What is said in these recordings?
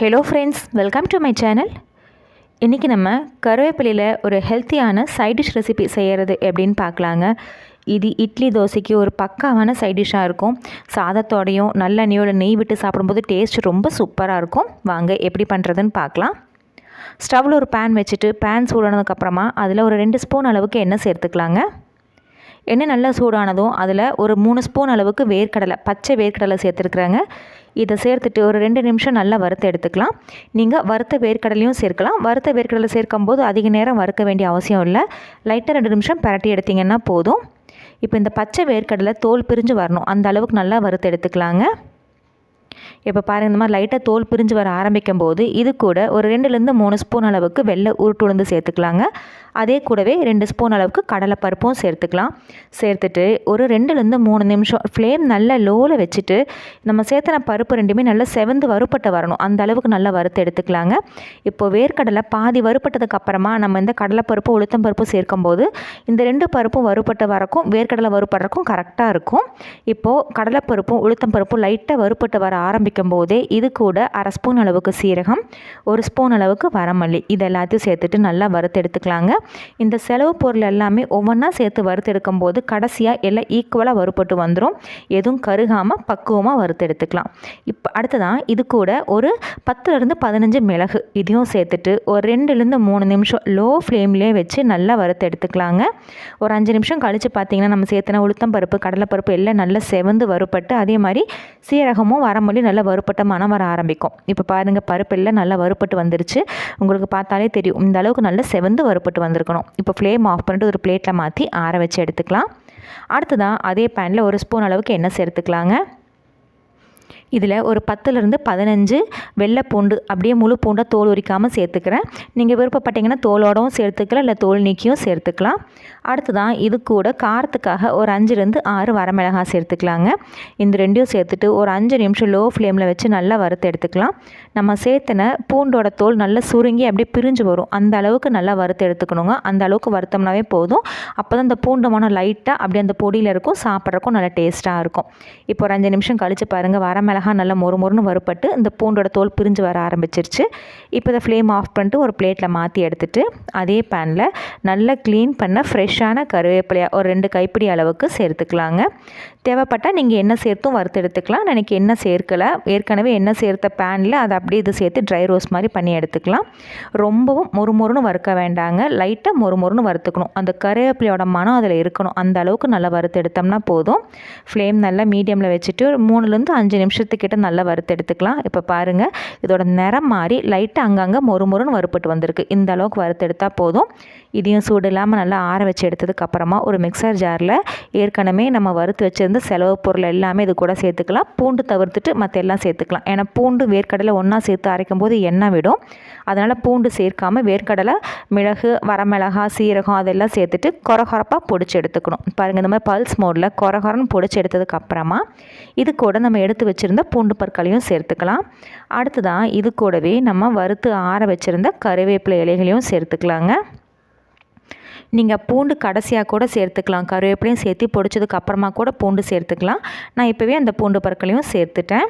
Hello friends welcome to my channel இன்றைக்கி நம்ம கருவேப்பிலையில் ஒரு ஹெல்த்தியான சைட் டிஷ் ரெசிபி செய்கிறது எப்படின்னு பார்க்கலாங்க. இது இட்லி தோசைக்கு ஒரு பக்காவான சைட் டிஷ்ஷாக இருக்கும். சாதத்தோடையும் நல்லெண்ணெயோட நெய் விட்டு சாப்பிடும்போது டேஸ்ட் ரொம்ப சூப்பராக இருக்கும். வாங்க எப்படி பண்ணுறதுன்னு பார்க்கலாம். ஸ்டவ்வில் ஒரு பேன் வச்சுட்டு பேன் சூடானதுக்கப்புறமா அதில் ஒரு ரெண்டு ஸ்பூன் அளவுக்கு எண்ணெய் சேர்த்துக்கலாங்க. எண்ணெய் நல்லா சூடானதும் அதில் ஒரு மூணு ஸ்பூன் அளவுக்கு வேர்க்கடலை பச்சை வேர்க்கடலை சேர்த்துருக்குறாங்க. இதை சேர்த்துட்டு ஒரு ரெண்டு நிமிஷம் நல்லா வறுத்து எடுத்துக்கலாம். நீங்கள் வறுத்த வேர்க்கடலையும் சேர்க்கலாம். வறுத்த வேர்க்கடலை சேர்க்கும் போது அதிக நேரம் வறுக்க வேண்டிய அவசியம் இல்லை. லைட்டாக ரெண்டு நிமிஷம் பரட்டி எடுத்திங்கன்னா போதும். இப்போ இந்த பச்சை வேர்க்கடலை தோல் பிரிஞ்சு வரணும். அந்த அளவுக்கு நல்லா வறுத்து எடுத்துக்கலாங்க. இப்போ பாருங்கள் இந்த மாதிரி லைட்டாக தோல் பிரிஞ்சு வர ஆரம்பிக்கும் போது இது கூட ஒரு ரெண்டுலேருந்து மூணு ஸ்பூன் அளவுக்கு வெள்ளை உருட்டு உளுந்து சேர்த்துக்கலாங்க. அதே கூடவே ரெண்டு ஸ்பூன் அளவுக்கு கடலைப்பருப்பும் சேர்த்துக்கலாம். சேர்த்துட்டு ஒரு ரெண்டுலேருந்து மூணு நிமிஷம் ஃப்ளேம் நல்லா லோவில் வச்சுட்டு நம்ம சேர்த்தன பருப்பு ரெண்டுமே நல்லா செவந்து வறுப்பட்டு வரணும். அந்த அளவுக்கு நல்லா வறுத்து எடுத்துக்கலாங்க. இப்போ வேர்க்கடலை பாதி வறுப்பட்டதுக்கு அப்புறமா நம்ம இந்த கடலைப்பருப்பு உளுத்தம் பருப்பு சேர்க்கும் போது இந்த ரெண்டு பருப்பும் வறுப்பட்டு வரக்கும் வேர்க்கடலை வறுப்படுறக்கும் கரெக்டாக இருக்கும். இப்போது கடலைப்பருப்பும் உளுத்தம் பருப்பும் லைட்டாக வறுப்பட்டு வர ஆரம்பிக்கும் போதே இது கூட அரை ஸ்பூன் அளவுக்கு சீரகம் ஒரு ஸ்பூன் அளவுக்கு வரமல்லி. இது எல்லாத்தையும் சேர்த்துட்டு நல்லா வறுத்து எடுத்துக்கலாங்க. இந்த செலவு பொருள் எல்லாமே ஒவ்வொன்றா சேர்த்து வறுத்தெடுக்கும் போது கடைசியாக எல்லாம் ஈக்குவலாக வறுப்பட்டு வந்துடும் எதுவும் கருகாமல் பக்குவமாக வறுத்து எடுத்துக்கலாம். இப்போ அடுத்ததான் இது கூட ஒரு பத்துலேருந்து பதினஞ்சு மிளகு இதையும் சேர்த்துட்டு ஒரு ரெண்டுலேருந்து மூணு நிமிஷம் லோ ஃப்ளேம்லேயே வச்சு நல்லா வறுத்து எடுத்துக்கலாங்க. ஒரு அஞ்சு நிமிஷம் கழித்து பார்த்தீங்கன்னா நம்ம சேர்த்துன உளுத்தம் பருப்பு கடலைப்பருப்பு எல்லாம் நல்லா செவந்து வறுப்பட்டு அதே மாதிரி சீரகமும் வரமொழி நல்லா வறுப்பட்ட மனம் வர ஆரம்பிக்கும். இப்போ பாருங்கள் பருப்பு நல்லா வறுப்பட்டு வந்துருச்சு. உங்களுக்கு பார்த்தாலே தெரியும். இந்த அளவுக்கு நல்லா செவந்து வறுப்பட்டு வந்திருக்கணும். இப்போ ஃப்ளேம் ஆஃப் பண்ணிட்டு ஒரு பிளேட்டில் மாற்றி ஆற வச்சு எடுத்துக்கலாம். அடுத்ததான் அதே பேனில் ஒரு ஸ்பூன் அளவுக்கு எண்ணெய் சேர்த்துக்கலாங்க. இதில் ஒரு பத்துலேருந்து பதினஞ்சு வெள்ளை பூண்டு அப்படியே முழு பூண்டை தோல் உரிக்காமல் சேர்த்துக்கிறேன். நீங்கள் விருப்பப்பட்டீங்கன்னா தோலோடவும் சேர்த்துக்கலாம் இல்லை தோல் நீக்கியும் சேர்த்துக்கலாம். அடுத்ததான் இது கூட காரத்துக்காக ஒரு அஞ்சுலேருந்து ஆறு வரமிளகாய் சேர்த்துக்கலாங்க. இந்த ரெண்டையும் சேர்த்துட்டு ஒரு அஞ்சு நிமிஷம் லோ ஃப்ளேமில் வச்சு நல்லா வறுத்து எடுத்துக்கலாம். நம்ம சேர்த்துன பூண்டோட தோல் நல்லா சுருங்கி அப்படியே பிரிஞ்சு வரும். அந்த அளவுக்கு நல்லா வறுத்து எடுத்துக்கணுங்க. அந்த அளவுக்கு வறுத்தோம்னாவே போதும். அப்போ தான் அந்த பூண்டு மனம் லைட்டாக அப்படியே அந்த பொடியில் இருக்கும் சாப்பிட்றக்கும் நல்லா டேஸ்ட்டாக இருக்கும். இப்போ ஒரு அஞ்சு நிமிஷம் கழித்து பாருங்கள் வரமிளகா அழகாக நல்லா மொறு மொறுன்னு வறுப்பட்டு இந்த பூண்டோட தோல் பிரிஞ்சு வர ஆரம்பிச்சிருச்சு. இப்போ இதை ஃப்ளேம் ஆஃப் பண்ணிட்டு ஒரு பிளேட்டில் மாற்றி எடுத்துகிட்டு அதே பேனில் நல்லா க்ளீன் பண்ண ஃப்ரெஷ்ஷான கருவேப்பிலையாக ஒரு ரெண்டு கைப்பிடி அளவுக்கு சேர்த்துக்கலாங்க. தேவைப்பட்டால் நீங்கள் என்ன சேர்த்தும் வறுத்து எடுத்துக்கலாம். எனக்கு என்ன சேர்க்கலை. ஏற்கனவே என்ன சேர்த்த பேனில் அதை அப்படியே இது சேர்த்து ட்ரை ரோஸ் மாதிரி பண்ணி எடுத்துக்கலாம். ரொம்பவும் மொறு மொறுன்னு வறுக்க வேண்டாங்க. லைட்டாக மொறு மொறுன்னு வறுத்துக்கணும். அந்த கருவேப்பிலையோட மனம் அதில் இருக்கணும். அந்த அளவுக்கு நல்லா வறுத்து எடுத்தோம்னா போதும். ஃப்ளேம் நல்லா மீடியமில் வச்சுட்டு ஒரு மூணுலேருந்து அஞ்சு நிமிஷத்துக்கிட்ட நல்லா வறுத்து எடுத்துக்கலாம். இப்போ பாருங்கள் இதோட நிறம் மாறி லைட்டாக அங்கங்கே மொறு மொறுன்னு வறுப்பட்டு வந்திருக்கு. இந்த அளவுக்கு வறுத்து எடுத்தால் போதும். இதையும் சூடு இல்லாமல் நல்லா ஆற வச்சு எடுத்ததுக்கப்புறமா ஒரு மிக்சர் ஜாரில் ஏற்கனவே நம்ம வறுத்து வச்சுருந்து செலவு பொருள் எல்லாமே இது கூட சேர்த்துக்கலாம். பூண்டு தவிர்த்துட்டு மற்ற எல்லாம் சேர்த்துக்கலாம். ஏன்னா பூண்டு வேர்க்கடலை ஒன்றா சேர்த்து அரைக்கும் போது எண்ணெய் விடும். அதனால் பூண்டு சேர்க்காமல் வேர்க்கடலை மிளகு வரமிளகா சீரகம் அதெல்லாம் சேர்த்துட்டு கொரகொரப்பாக பொடிச்சு எடுத்துக்கணும். பாருங்கள் இந்த மாதிரி பல்ஸ் மோடில் கொரகொரன்னு பொடிச்சு எடுத்ததுக்கப்புறமா இது கூட நம்ம எடுத்து வச்சுருந்த பூண்டு பற்களையும் சேர்த்துக்கலாம். அடுத்ததான் இது கூடவே நம்ம வறுத்து ஆற வச்சுருந்த கருவேப்பிலை இலைகளையும் சேர்த்துக்கலாங்க. நீங்கள் பூண்டு கடைசியாக கூட சேர்த்துக்கலாம். கருவேப்பிலையும் சேர்த்து பொடிச்சதுக்கு அப்புறமா கூட பூண்டு சேர்த்துக்கலாம். நான் இப்போவே அந்த பூண்டு பற்களையும் சேர்த்துட்டேன்.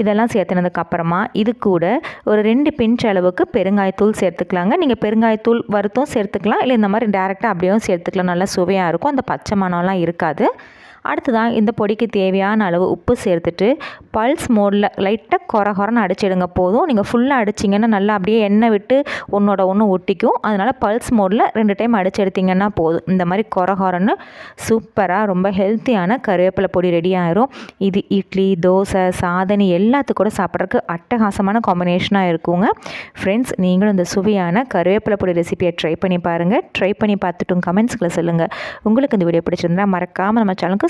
இதெல்லாம் சேர்த்துனதுக்கப்புறமா இது கூட ஒரு ரெண்டு பிஞ்ச் அளவுக்கு பெருங்காயத்தூள் சேர்த்துக்கலாங்க. நீங்கள் பெருங்காயத்தூள் வறுத்தும் சேர்த்துக்கலாம். இல்லை இந்த மாதிரி டேரெக்டாக அப்படியும் சேர்த்துக்கலாம். நல்லா சுவையாக இருக்கும். அந்த பச்சை மணம்லாம் இருக்காது. அடுத்ததான் இந்த பொடிக்கு தேவையான அளவு உப்பு சேர்த்துட்டு பல்ஸ் மோடில் லைட்டாக குற குறன்னு அடிச்சிடுங்க. போதும். நீங்கள் ஃபுல்லாக அடிச்சிங்கன்னா நல்லா அப்படியே எண்ணெய் விட்டு ஒன்றோட ஒன்று ஒட்டிக்கும். அதனால் பல்ஸ் மோடில் ரெண்டு டைம் அடிச்சு எடுத்திங்கன்னா போதும். இந்த மாதிரி குற குறன்னு சூப்பராக ரொம்ப ஹெல்த்தியான கருவேப்பிலை பொடி ரெடி ஆயிரும். இது இட்லி தோசை சாதனி கூட சாப்பிட்றதுக்கு அட்டகாசமான காம்பினேஷனாக இருக்குங்க. ஃப்ரெண்ட்ஸ் நீங்களும் இந்த சுவையான கருவேப்பிலை பொடி ரெசிபியை ட்ரை பண்ணி பாருங்கள் ட்ரை பண்ணி பார்த்துட்டும். கமெண்ட்ஸ்களை சொல்லுங்கள் உங்களுக்கு இந்த வீடியோ பிடிச்சிருந்தா மறக்காமல் நம்ம சேனலுக்கு